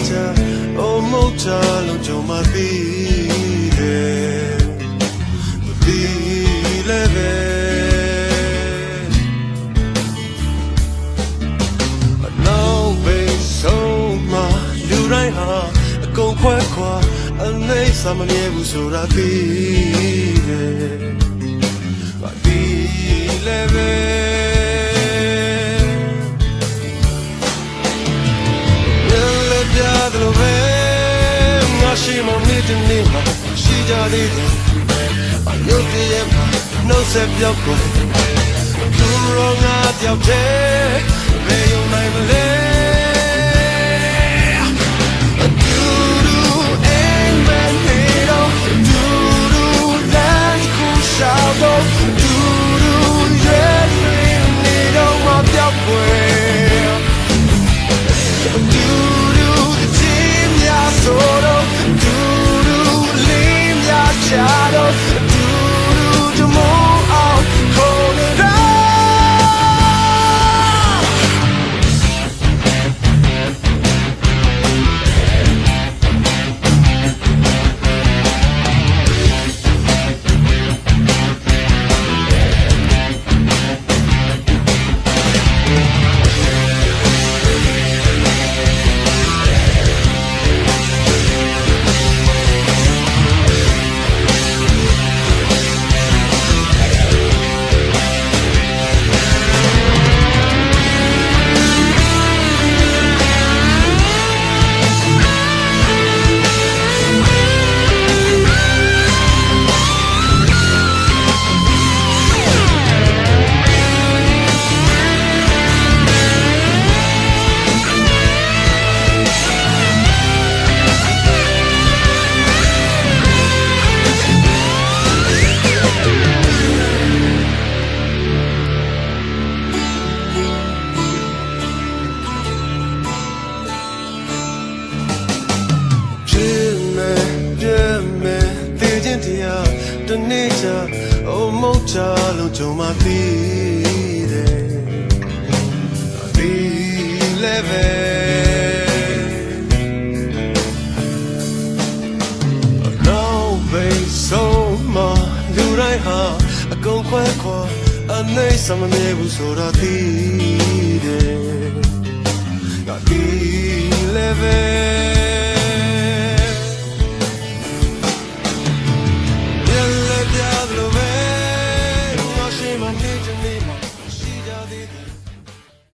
တနေ့ချာအုံမုတ်ချလုံးကြုံမပြီးတယ်မပြီးလည်းပဲအနောက်ဘေးဆုံးမှာလူတိုင်းဟာအကုန်ခွဲခွာအနေစာမမြဲဘူးဆိုတာသိတယ်။ ရှိမှမြင့်တဲ့နေမှာရှိကြသေးတယ်။အယုတ်တည်းမှာနှုတ်ဆက်ပြောက်ကွယ်သူရောငါတယောက်တည်း တနေ့ချာအုံမုတ်ချလုံးကြုံမပြီးတယ်အပြီးလည်းပဲအနောက်ဘေးဆုံးမလူတိုင်းဟာအကုန်ခွဲခွာအနေစမမြဲဘူးဆိုတာသိတယ် Got the level